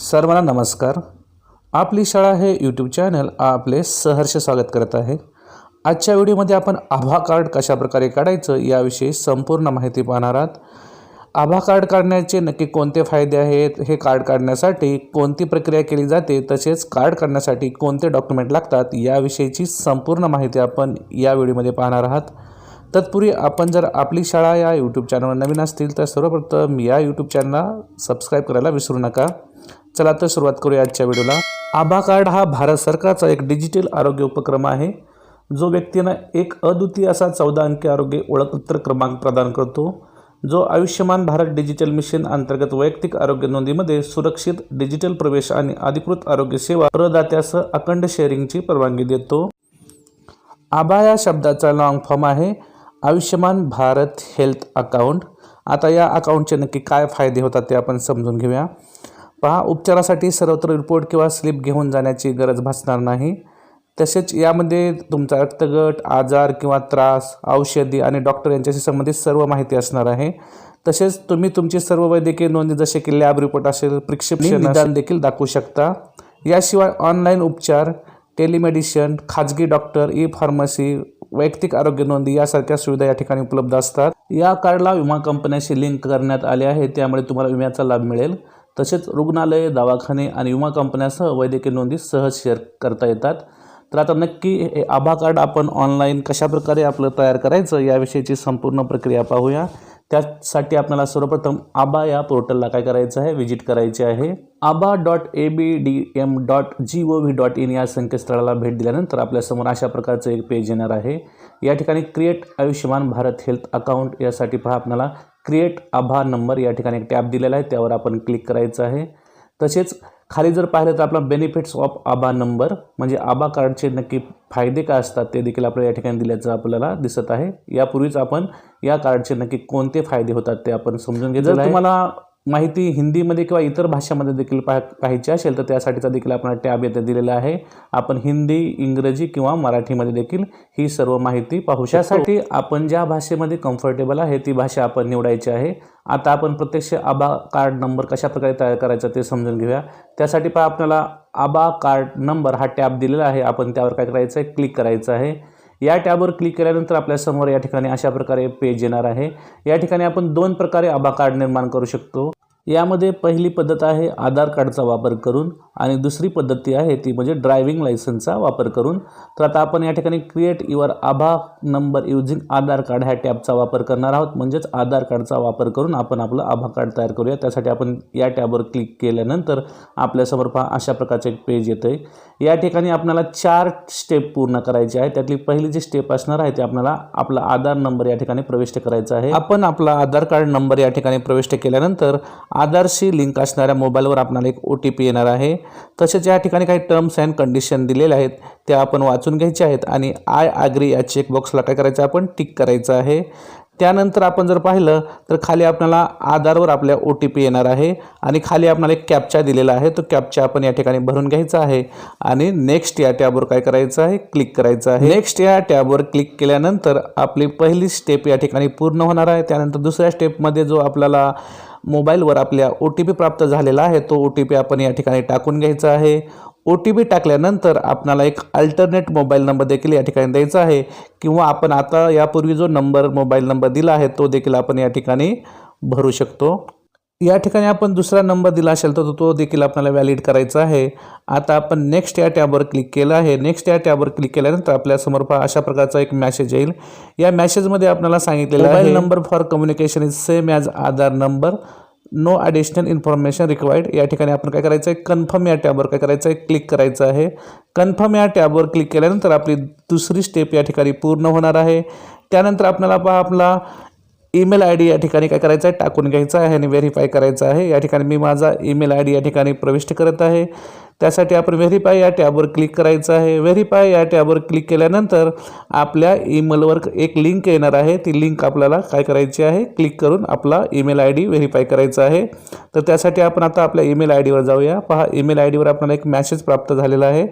सर्वांना नमस्कार. आपली शाळा हे यूट्यूब चॅनल आपले सहर्ष स्वागत करत आहे. आजच्या व्हिडिओमध्ये आपण आभा कार्ड कशाप्रकारे काढायचं याविषयी संपूर्ण माहिती पाहणार आहात. आभा कार्ड काढण्याचे नक्की कोणते फायदे आहेत? हे कार्ड काढण्यासाठी कोणती प्रक्रिया केली जाते? तसेच कार्ड काढण्यासाठी कोणते डॉक्युमेंट लागतात? याविषयीची संपूर्ण माहिती आपण या व्हिडिओमध्ये पाहणार आहात. तत्पूर्वी आपण जर आपली शाळा या यूट्यूब चॅनलवर नवीन असतील तर सर्वप्रथम या यूट्यूब चॅनलला सबस्क्राईब करायला विसरू नका. चला तर सुरुवात करूया आजच्या व्हिडिओला. आभा कार्ड हा भारत सरकारचा एक डिजिटल आरोग्य उपक्रम आहे. जो व्यक्तींना एक अद्वितीय असा चौदा अंकी आरोग्य ओळखपत्र क्रमांक प्रदान करतो. जो आयुष्यमान भारत डिजिटल मिशन अंतर्गत वैयक्तिक आरोग्य नोंदीमध्ये सुरक्षित डिजिटल प्रवेश आणि अधिकृत आरोग्य सेवा प्रदात्यासह अखंड शेअरिंगची परवानगी देतो. आभा या शब्दाचा लॉंग फॉर्म आहे. Ayushman Bharat health account. आता या अकाउंटचे नक्की काय फायदे होतात ते आपण समजून घेऊया. पहा उपचारासाठी सर्वत्र रिपोर्ट किंवा स्लिप घेऊन जाण्याची गरज भासणार नाही. तसेच यामध्ये तुमचा रक्तगट आजार किंवा त्रास औषधी आणि डॉक्टर यांच्याशी संबंधित सर्व माहिती असणार आहे. तसेच तुम्ही तुमची सर्व वैद्यकीय नोंदी जसे की लॅब रिपोर्ट असेल प्रिस्क्रिप्शन निदान देखील दाखवू शकता. याशिवाय ऑनलाईन उपचार टेलिमेडिशन खाजगी डॉक्टर ई फार्मसी वैयक्तिक आरोग्य नोंदी यासारख्या सुविधा या ठिकाणी उपलब्ध असतात. या कार्डला विमा कंपन्याशी लिंक करण्यात आले आहे त्यामुळे तुम्हाला विम्याचा लाभ मिळेल. तसेच रुग्णालये दवाखाने आणि विमा कंपन्यासह वैद्यकीय नोंदी सहज शेअर करता येतात. तर आता नक्की हे आभा कार्ड आपण ऑनलाईन कशाप्रकारे आपलं तयार करायचं याविषयीची संपूर्ण प्रक्रिया पाहूया. त्यासाठी आपल्याला सर्वप्रथम आबा या पोर्टलला काय करायचं आहे? व्हिजिट करायचे आहे. ABHA dot A B D M dot G O V dot in या संकेतस्थळाला भेट दिल्यानंतर आपल्यासमोर अशा प्रकारचं एक पेज येणार आहे. या ठिकाणी create Ayushman Bharat health account यासाठी पहा आपल्याला क्रिएट आभा नंबर या ठिकाणी एक टॅब दिलेला आहे त्यावर आपण क्लिक करायचं आहे. तसेच खाली जर पाहिलं तर आपला बेनिफिट्स ऑफ आबा नंबर म्हणजे आबा कार्डचे नक्की फायदे काय असतात ते देखील आपल्याला या ठिकाणी दिल्याचं आपल्याला दिसत आहे. यापूर्वीच आपण या कार्डचे नक्की कोणते फायदे होतात ते आपण समजून घेतलं जर तुम्हाला माहिती हिंदीमध्ये किंवा इतर भाषामध्ये देखील पाह पाहायची असेल तर त्यासाठीचा देखील आपण टॅब येथे दिलेला आहे. आपण हिंदी इंग्रजी किंवा मराठीमध्ये देखील ही सर्व माहिती पाहू त्यासाठी आपण ज्या भाषेमध्ये कम्फर्टेबल आहे ती भाषा आपण निवडायची आहे. आता आपण प्रत्यक्ष आबा कार्ड नंबर कशाप्रकारे तयार करायचा ते समजून घेऊया. त्यासाठी पहा आपल्याला आबा कार्ड नंबर हा टॅब दिलेला आहे. आपण त्यावर काय करायचं आहे? क्लिक करायचं आहे. या टॅबवर क्लिक केल्यानंतर आपल्यासमोर या ठिकाणी अशा प्रकारे पेज येणार आहे. या ठिकाणी आपण दोन प्रकारे आभा कार्ड निर्माण करू शकतो. यामध्ये पहिली पद्धत आहे आधार कार्डचा वापर करून आणि दुसरी पद्धती आहे ती म्हणजे ड्रायव्हिंग लायसन्सचा वापर करून. तर आता आपण या ठिकाणी क्रिएट युअर आभा नंबर युझिंग आधार कार्ड ह्या टॅबचा वापर करणार आहोत. म्हणजेच आधार कार्डचा वापर करून आपण आपलं आभा कार्ड तयार करूया. त्यासाठी आपण या टॅबवर क्लिक केल्यानंतर आपल्यासमोर पहा अशा प्रकारचं एक पेज येतं आहे या ठिकाणी आपल्याला चार स्टेप पूर्ण करायचे आहे त्यातली पहिली जी स्टेप असणार आहे ते आपल्याला आपला आधार नंबर या ठिकाणी प्रविष्ट करायचा आहे. आपण आपला आधार कार्ड नंबर या ठिकाणी प्रविष्ट केल्यानंतर आधारशी लिंक असणाऱ्या मोबाईलवर आपल्याला एक ओ टी पी येणार आहे. तसेच या ठिकाणी काही टर्म्स अँड कंडिशन दिलेल्या आहेत त्या आपण वाचून घ्यायच्या आहेत आणि आय आग्री या चेकबॉक्सला काय करायचं आपण टिक करायचं आहे. त्यानंतर आपण जर पाहिलं तर खाली आपल्याला आधारवर आपल्या ओ टी पी येणार आहे आणि खाली आपल्याला एक कॅपचा दिलेला आहे. तो कॅपचा आपण या ठिकाणी भरून घ्यायचा आहे आणि नेक्स्ट या टॅबवर काय करायचं आहे? क्लिक करायचं आहे. नेक्स्ट या टॅबवर क्लिक केल्यानंतर आपली पहिली स्टेप या ठिकाणी पूर्ण होणार आहे. त्यानंतर दुसऱ्या स्टेपमध्ये जो आपल्याला मोबाईलवर आपल्या ओ टी पी प्राप्त झालेला आहे तो ओ टी पी आपण या ठिकाणी टाकून घ्यायचा आहे. ओ टी पी टाकल्यानंतर आपल्याला एक अल्टरनेट मोबाईल नंबर देखील या ठिकाणी द्यायचा आहे. किंवा आपण आता यापूर्वी जो नंबर मोबाईल नंबर दिला आहे तो देखील आपण या ठिकाणी भरू शकतो. या ठिकाणी आपण दुसरा नंबर दिला असेल तर तो देखील आपल्याला व्हॅलिड करायचा आहे. आता आपण नेक्स्ट या टॅबवर क्लिक केलं आहे. नेक्स्ट या टॅबवर क्लिक केल्यानंतर आपल्यासमोर पहा अशा प्रकारचा एक मॅसेज येईल. या मॅसेजमध्ये आपल्याला सांगितलेलं आहे. Mobile number for communication is same as Aadhaar number no additional information required या ठिकाणी आपण काय करायचं आहे कन्फर्म या टॅबवर काय करायचं आहे क्लिक करायचं आहे. कन्फर्म या टॅबवर क्लिक केल्यानंतर आपली दुसरी स्टेप या ठिकाणी पूर्ण होणार आहे. त्यानंतर आपल्याला पहा आपला ईमेल आय डी या ठिकाणी काय करायचं आहे? टाकून घ्यायचं आहे आणि व्हेरीफाय करायचं आहे. या ठिकाणी मी माझा ईमेल आय डी या ठिकाणी प्रविष्ट करत आहे. त्यासाठी आपण व्हेरीफाय या टॅबवर क्लिक करायचं आहे. व्हेरीफाय या टॅबवर क्लिक केल्यानंतर आपल्या ईमेलवर एक लिंक येणार आहे. ती लिंक आपल्याला काय करायची आहे? क्लिक करून आपला ईमेल आय डी व्हेरीफाय करायचा आहे. तर त्यासाठी आपण आता आपल्या ईमेल आय डीवर जाऊया. पहा ईमेल आय डीवर आपल्याला एक मॅसेज प्राप्त झालेला आहे.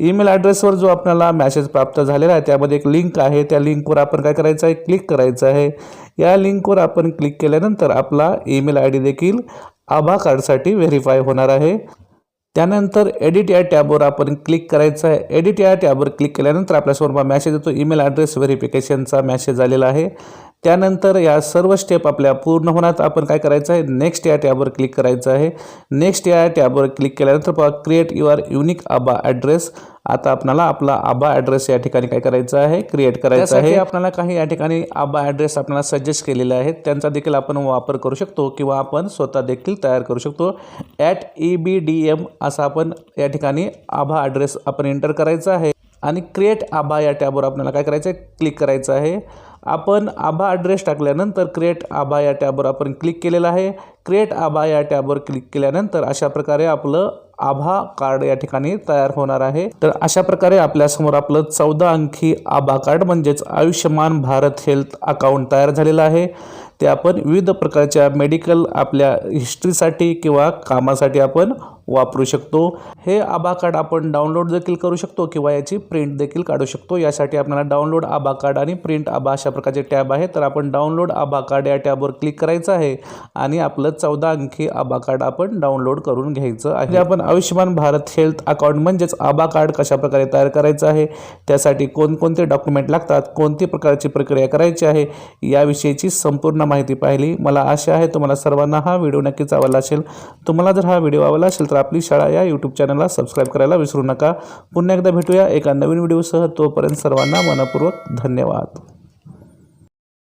ईमेल ॲड्रेसवर जो आपल्याला मॅसेज प्राप्त झालेला आहे त्यामध्ये एक लिंक आहे. त्या लिंकवर आपण काय करायचं आहे? क्लिक करायचं आहे. या लिंकवर आपण क्लिक केल्यानंतर आपला ईमेल आय डी देखील आभा कार्डसाठी व्हेरीफाय होणार आहे. त्यानंतर एडिट या टॅबवर आपण क्लिक करायचं आहे. एडिट या टॅबवर क्लिक केल्यानंतर आपल्यासमोर मेसेज येतो. ईमेल ॲड्रेस व्हेरिफिकेशनचा मेसेज आलेला आहे. त्यानंतर या सर्व स्टेप आपल्या पूर्ण होण्यात आपण काय करायचं आहे? नेक्स्ट या टॅबवर क्लिक करायचं आहे. नेक्स्ट या टॅबवर क्लिक केल्यानंतर पहा create your unique ABHA address आता आपल्याला आपला आबा ॲड्रेस या ठिकाणी काय करायचं आहे? क्रिएट करायचं आहे. आपल्याला काही या ठिकाणी आबा ॲड्रेस आपल्याला सजेस्ट केलेले आहेत. त्यांचा देखील आपण वापर करू शकतो किंवा आपण स्वतः देखील तयार करू शकतो. At E B D M असा आपण या ठिकाणी आभा ॲड्रेस आपण एंटर करायचा आहे. आणि क्रिएट आभा या टॅबवर आपल्याला काय करायचं आहे क्लिक करायचं आहे. आपण आभा ॲड्रेस टाकल्यानंतर क्रिएट आभा या टॅबवर आपण क्लिक केलेलं आहे. क्रिएट आभा या टॅबवर क्लिक केल्यानंतर अशा प्रकारे आपलं आभा कार्ड या ठिकाणी तयार होणार आहे. तर अशा प्रकारे आपल्यासमोर आपलं चौदा अंकी आभा कार्ड म्हणजेच आयुष्यमान भारत हेल्थ अकाउंट तयार झालेलं आहे. ते आपण विविध प्रकारच्या मेडिकल आपल्या हिस्ट्रीसाठी किंवा कामासाठी आपण वापरू शकतो. हे आभा कार्ड आपण डाउनलोड देखील करू शकतो किंवा याची प्रिंट देखील काढू शकतो. यासाठी आपल्याला डाउनलोड आभा कार्ड आणि प्रिंट आभा अशा प्रकारचे टॅब आहे. तर आपण डाउनलोड आभा कार्ड या टॅबवर क्लिक करायचं आहे आणि आपलं चौदा अंकी आभा कार्ड आपण डाउनलोड करून घ्यायचं आहे. म्हणजे आपण आयुष्यमान भारत हेल्थ अकाउंट म्हणजेच आभा कार्ड कशाप्रकारे तयार करायचं आहे? त्यासाठी कोणकोणते डॉक्युमेंट लागतात? कोणती प्रकारची प्रक्रिया करायची आहे? याविषयीची संपूर्ण माहिती पाहिली. मला आशा आहे तुम्हाला सर्वांना हा व्हिडिओ नक्कीच आवडला असेल. तुम्हाला जर हा व्हिडिओ आवडला असेल तर आपली शाळा या यूट्यूब चॅनलला सबस्क्राईब करायला विसरू नका. पुन्हा एकदा भेटूया एका नवीन व्हिडिओसह. तोपर्यंत सर्वांना मनपूर्वक धन्यवाद.